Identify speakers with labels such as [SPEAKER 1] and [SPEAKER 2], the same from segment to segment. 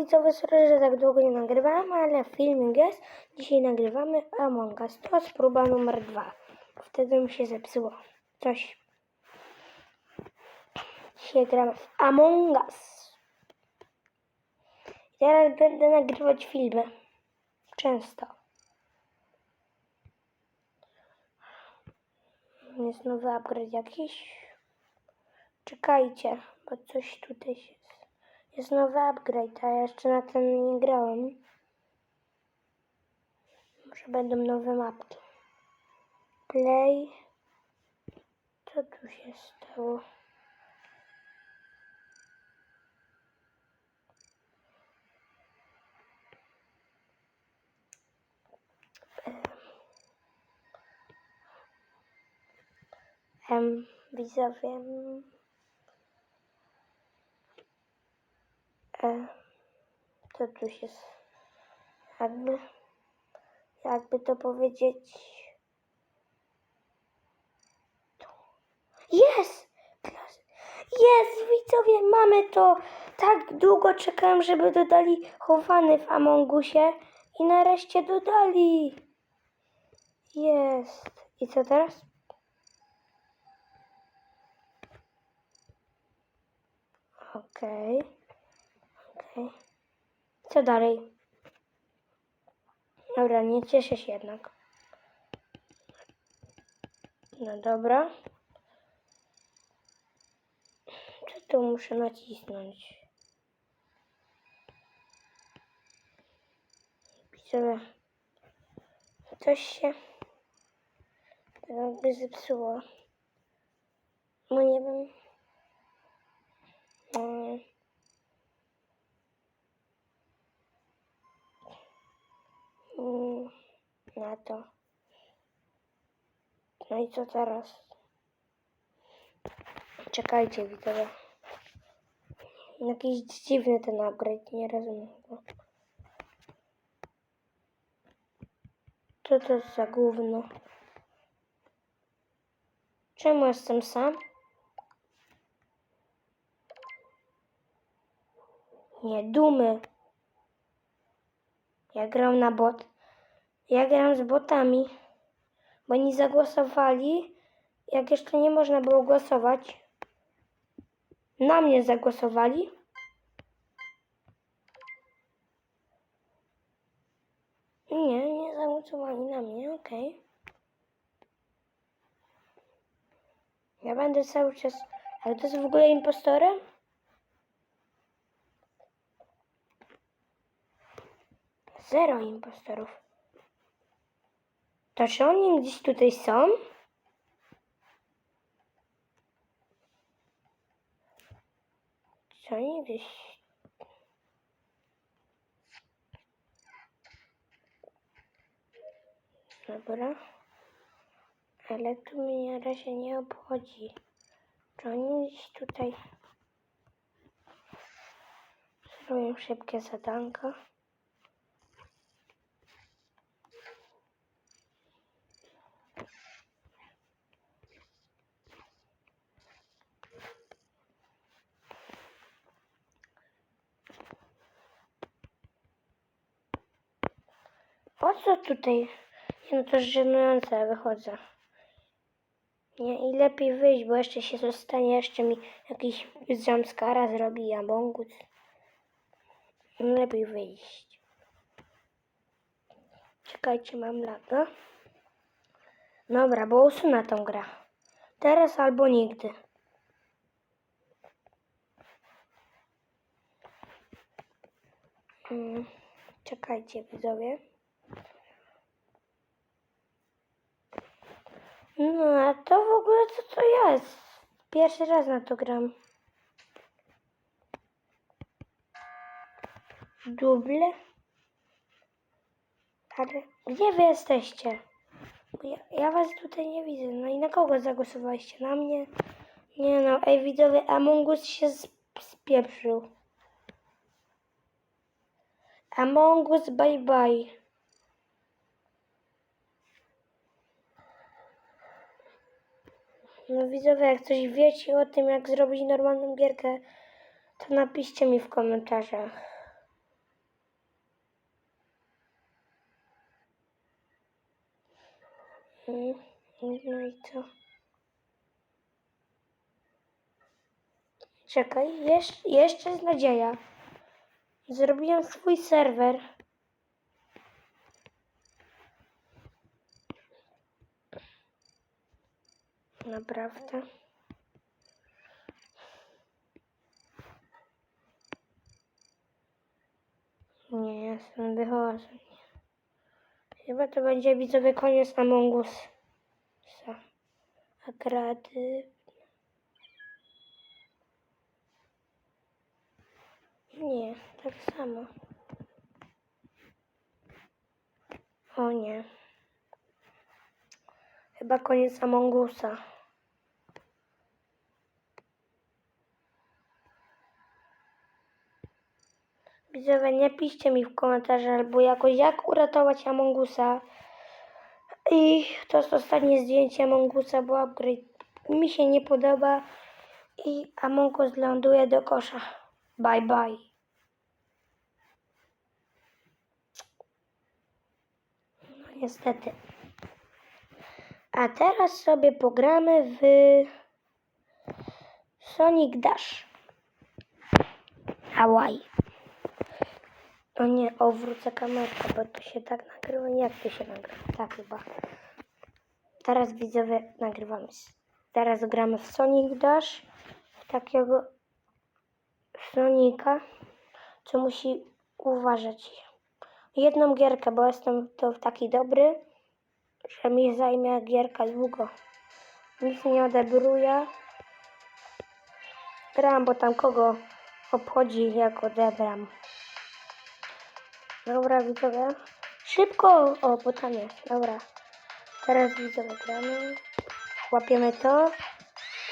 [SPEAKER 1] widzowie, sorry, że tak długo nie nagrywamy, ale filmik jest. Dzisiaj nagrywamy Among Us. To jest próba numer dwa. Wtedy mi się zepsuło. Coś. Dzisiaj gramy w Among Us. Teraz będę nagrywać filmy. Często. Jest nowy upgrade jakiś. Czekajcie, bo coś tutaj jest. Jest nowy upgrade, a ja jeszcze na ten nie grałem. Może będą nowe mapki. Play. Co tu się stało? Em, widzowie. E, co tu się jakby jakby to powiedzieć? Jest! Jest widzowie mamy to! Tak długo czekałem żeby dodali chowany w Amongusie i nareszcie dodali! Jest. I co teraz? Okej Okej. Co dalej? Dobra, nie cieszę się jednak. No dobra. Co tu muszę nacisnąć? Widzowie, coś się tak jakby zepsuło. No nie wiem. No i co teraz? Czekajcie, widzowie. Jakiś dziwny ten upgrade, nie rozumiem go. Co to za gówno? Czemu jestem sam? Nie, dumy. Ja gram na bot. Ja gram z botami, bo oni zagłosowali, jak jeszcze nie można było głosować. Na mnie zagłosowali. Nie, nie zagłosowali na mnie, okej. Ja będę cały czas... Ale to jest w ogóle impostorem? Zero impostorów. To czy oni gdzieś tutaj są? Czy oni gdzieś... Dobra. Ale tu mnie na razie nie obchodzi. Czy oni gdzieś tutaj... Zrobię szybkie zadanko. Po co tutaj? Nie, No to jest żenujące, wychodzę. Nie, i lepiej wyjść, bo jeszcze się zostanie, jeszcze mi jakiś jumpscara zrobi Amongus. Lepiej wyjść. Czekajcie, mam lata. Dobra, bo usunę tą grę. Teraz albo nigdy. Mm, czekajcie, widzowie. No, a to w ogóle co to jest? Pierwszy raz na to gram. Duble? Ale gdzie wy jesteście? Ja, ja was tutaj nie widzę. No i na kogo zagłosowaliście? Na mnie? Nie no, ej widzowie, Among Us się sp- spieprzył. Among Us bye bye. No widzowie, jak coś wiecie o tym, jak zrobić normalną gierkę, to napiszcie mi w komentarzach. Hmm, no i co? Czekaj, jeszcze, jeszcze jest nadzieja. Zrobiłem swój serwer. Naprawdę. Nie, jestem wychodzę. Chyba to będzie widzowie koniec Among Us. A kreatyw... Nie, tak samo. O nie. Chyba koniec Among Widzowie, nie piszcie mi w komentarzach albo jakoś jak uratować Among Usa. I to jest ostatnie zdjęcie Among Usa, bo upgrade mi się nie podoba. I Among Us ląduje do kosza. Bye bye. No niestety. A teraz sobie pogramy w Sonic Dash. Hawaii. O nie, obrócę kamerkę, bo to się tak nagrywa. Jak to się nagrywa? Tak chyba. Teraz widzowie nagrywamy. Teraz gramy w Sonic Dash. W takiego Sonika, co musi uważać. Jedną gierkę, bo jestem to taki dobry, że mi zajmie gierka długo. Nic nie odebruje. Gram, bo tam kogo obchodzi, jak odebram. Dobra, widzowie. Szybko! O, jest. Dobra. Teraz widzowie gramy. Łapiemy to.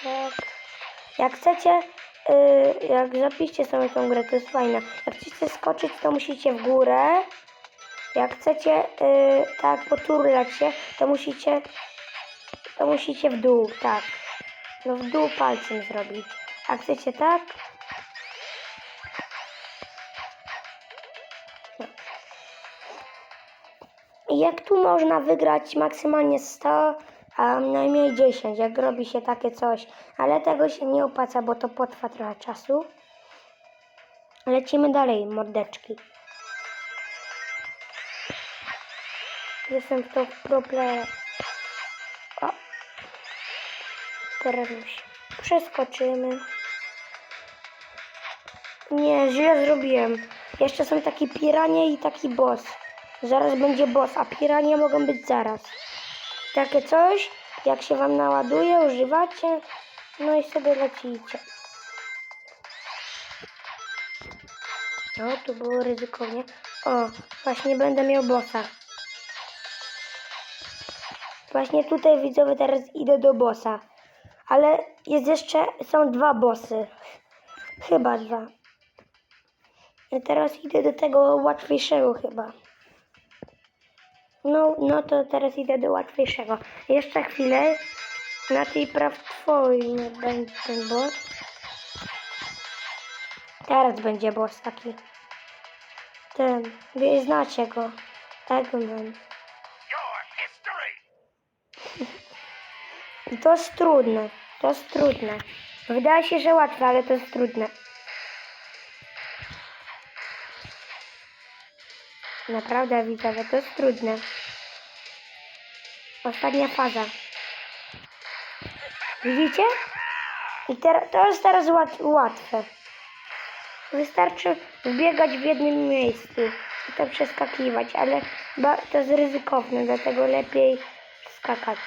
[SPEAKER 1] Tak. Jak chcecie, yy, jak zapiszcie sobie tą grę, to jest fajna. Jak chcecie skoczyć, to musicie w górę. Jak chcecie yy, tak poturlać się, to musicie to musicie w dół, tak. No w dół palcem zrobić. A chcecie tak? Jak tu można wygrać maksymalnie 100, a najmniej 10, jak robi się takie coś. Ale tego się nie opłaca, bo to potrwa trochę czasu. Lecimy dalej, mordeczki. Jestem w to pro player. O. Teraz już przeskoczymy. Nie, źle zrobiłem. Jeszcze są takie piranie i taki boss. Zaraz będzie boss, a piranie mogą być zaraz. Takie coś, jak się wam naładuje, używacie, no i sobie lecicie. No, tu było ryzykownie. O, właśnie będę miał bossa. Właśnie tutaj widzowie teraz idę do bossa. Ale jest jeszcze, są dwa bossy. Chyba dwa. Ja teraz idę do tego łatwiejszego chyba. No, no to teraz idę do łatwiejszego. Jeszcze chwilę. Na tej platformie będzie ten boss. Teraz będzie boss taki. Ten. Wy znacie go. Eggman. I to jest trudne. To jest trudne. Wydaje się, że łatwe, ale to jest trudne. Naprawdę widzę, że to jest trudne. Ostatnia faza. Widzicie? I to jest teraz łat, łatwe. Wystarczy biegać w jednym miejscu i to przeskakiwać, ale to jest ryzykowne, dlatego lepiej skakać.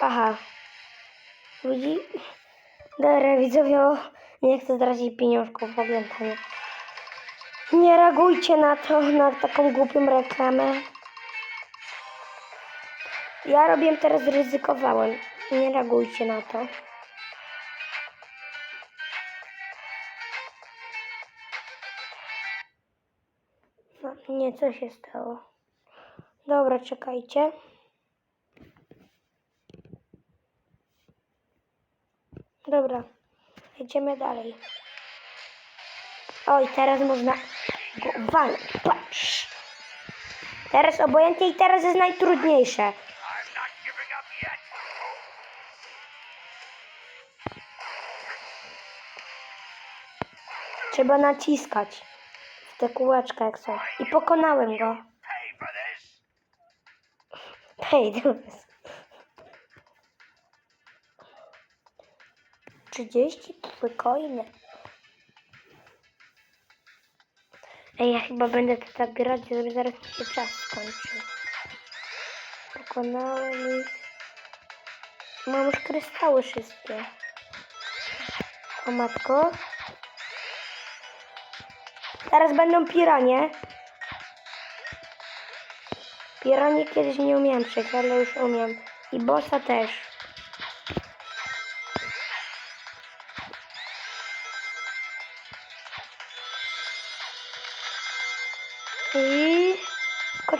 [SPEAKER 1] Aha. Widzi? Dobra, widzowie, nie chcę zdradzić pieniążków w. Nie reagujcie na to, na taką głupią reklamę. Ja robię teraz, ryzykowałem. Nie reagujcie na to. No, nie, co się stało? Dobra, czekajcie. Dobra, jedziemy dalej. Oj, teraz można go walnąć. Patrz. Teraz obojętnie i teraz jest najtrudniejsze. Trzeba naciskać w te kółeczka jak są. I pokonałem go. Hej, dobra. 30 coiny. Ej, ja chyba będę to tak grać, żeby zaraz się czas skończy. Pokonałem ich. Mam już kryształy wszystkie. O matko. Teraz będą piranie. Piranie kiedyś nie umiałem przejść, ale już umiem. I bossa też.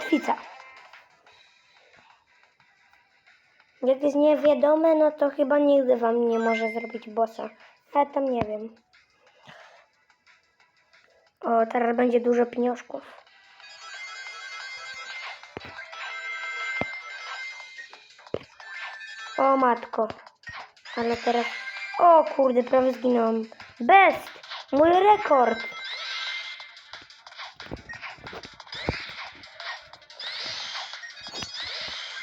[SPEAKER 1] Kotwica. Jak jest niewiadome, no to chyba nigdy wam nie może zrobić bossa. Ale tam nie wiem. O, teraz będzie dużo pieniążków. O matko. Ale teraz... O kurde, prawie zginąłem. Best! Mój rekord!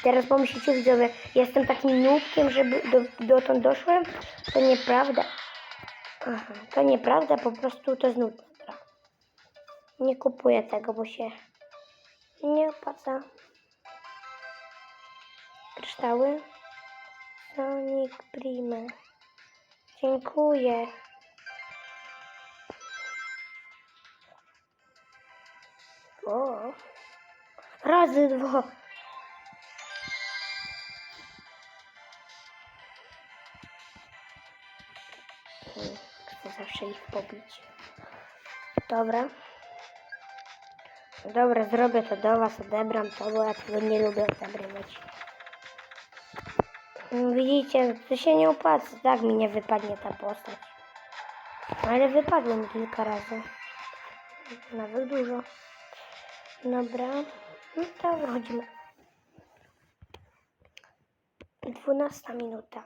[SPEAKER 1] Teraz pomyślicie widzowie, jestem takim nubkiem, żeby do, dotąd doszłem? To nieprawda. To nieprawda, po prostu to jest nudna gra. Nie kupuję tego, bo się nie opłaca. Kryształy? Sonic Prime. Dziękuję. O. Razy dwa. Chcę zawsze ich pobić. Dobra. Dobra, zrobię to do was, odebram to, bo ja tego nie lubię odebrywać. Mm, Widzicie, to się nie opłaca, tak mi nie wypadnie ta postać. Ale wypadło mi kilka razy. Nawet dużo. Dobra, no to wychodzimy. 12 minuta.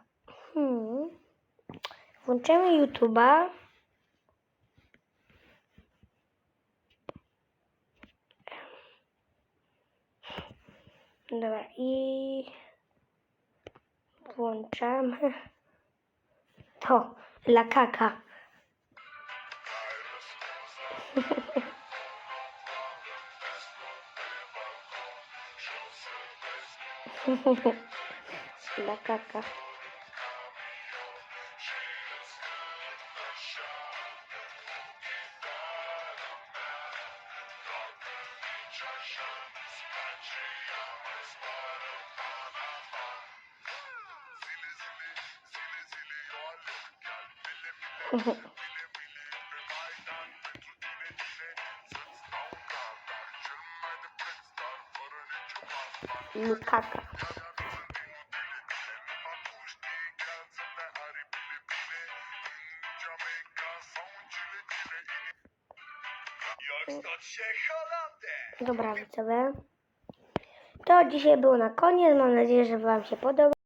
[SPEAKER 1] Hmm. Włączymy YouTube'a. Dobra, i włączamy to, la kaka. Lukaka. Dobra, widzowie. To dzisiaj było na koniec. Mam nadzieję, że Wam się podoba.